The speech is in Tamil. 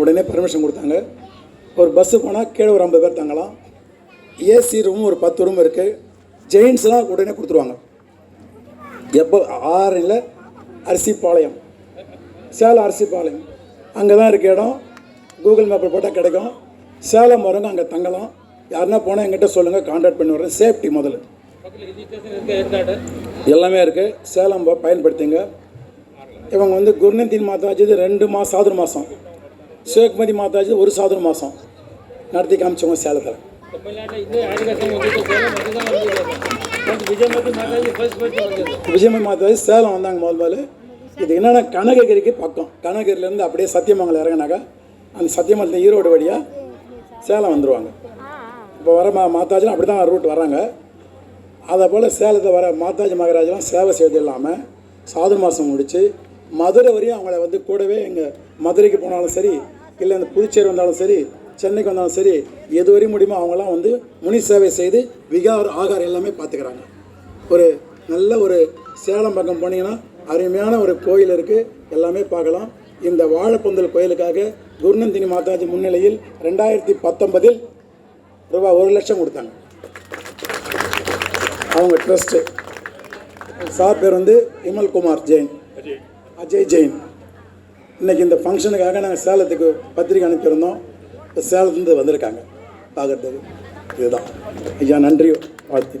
உடனே பர்மிஷன் கொடுத்தாங்க. ஒரு பஸ்ஸு போனால் கீழே ஒரு ஐம்பது பேர் தங்கலாம். ஏசி ரூமும் ஒரு பத்து ரூம் இருக்குது ஜெயின்ஸ்லாம் உடனே கொடுத்துருவாங்க. எப்போ? ஆறில் அரிசிப்பாளையம். சேலம் அரிசிப்பாளையம். அங்கே தான் இருக்க இடம். கூகுள் மேப்பில் போட்டால் கிடைக்கும். சேலம் வரவங்க அங்கே தங்கலாம். யாருன்னா போனால் எங்கிட்ட சொல்லுங்கள் கான்டாக்ட் பண்ணி வரேன் சேஃப்டி முதல்ல. எல்லாமே இருக்குது சேலம் பயன்படுத்திங்க. இவங்க வந்து குருநந்தின் மாதாஜி இது ரெண்டு மாதம் சாதுர் மாதம் சிவகுமதி மாதாஜி ஒரு சாதுர் மாதம் நடத்தி காமிச்சவங்க சேலத்தில். விஜயமதி மாதாஜி விஜயமதி மாதாஜி சேலம் வந்தாங்க முதல் முதல்ல இது என்னென்னா கனககிரிக்கு பக்கம். கனககிரிலேருந்து அப்படியே சத்தியமங்கலம் இறங்கினாக்கா அந்த சத்தியமங்கலத்தில் ஈரோடு வழியாக சேலம் வந்துடுவாங்க இப்போ வர மா மாதாஜிலாம் அப்படி தான் ரூட் வராங்க அதை போல் சேலத்தை வர மாதாஜி மகாராஜெலாம் சேவை செய்வது இல்லாமல் சாது மாதம் முடித்து மதுரை வரையும் அவங்கள வந்து கூடவே எங்கள் மதுரைக்கு போனாலும் சரி இல்லை இந்த புதுச்சேரி வந்தாலும் சரி சென்னைக்கு வந்தாலும் சரி எது வரையும் முடியுமோ அவங்களாம் வந்து முனி சேவை செய்து விகார் ஆகார் எல்லாமே பார்த்துக்கிறாங்க. ஒரு நல்ல ஒரு சேலம் பக்கம் போனீங்கன்னா அருமையான ஒரு கோயில் இருக்குது எல்லாமே பார்க்கலாம். இந்த வாழைப்பந்தல் கோயிலுக்காக குருநந்தினி மாதாஜி முன்னிலையில் ரெண்டாயிரத்தி பத்தொன்பதில் ரூபாய் ஒரு லட்சம் கொடுத்தாங்க. அவங்க ட்ரஸ்ட்டு. சார் பேர் வந்து விமல் குமார் ஜெயின். அஜய் ஜெயின். இன்றைக்கி இந்த ஃபங்க்ஷனுக்காக நாங்கள் சேலத்துக்கு பத்திரிக்கை அனுப்பியிருந்தோம். இப்போ சேலத்துலேருந்து வந்திருக்காங்க. பார்க்குறதுக்கு இதுதான். ஐயா நன்றி. வாழ்த்து.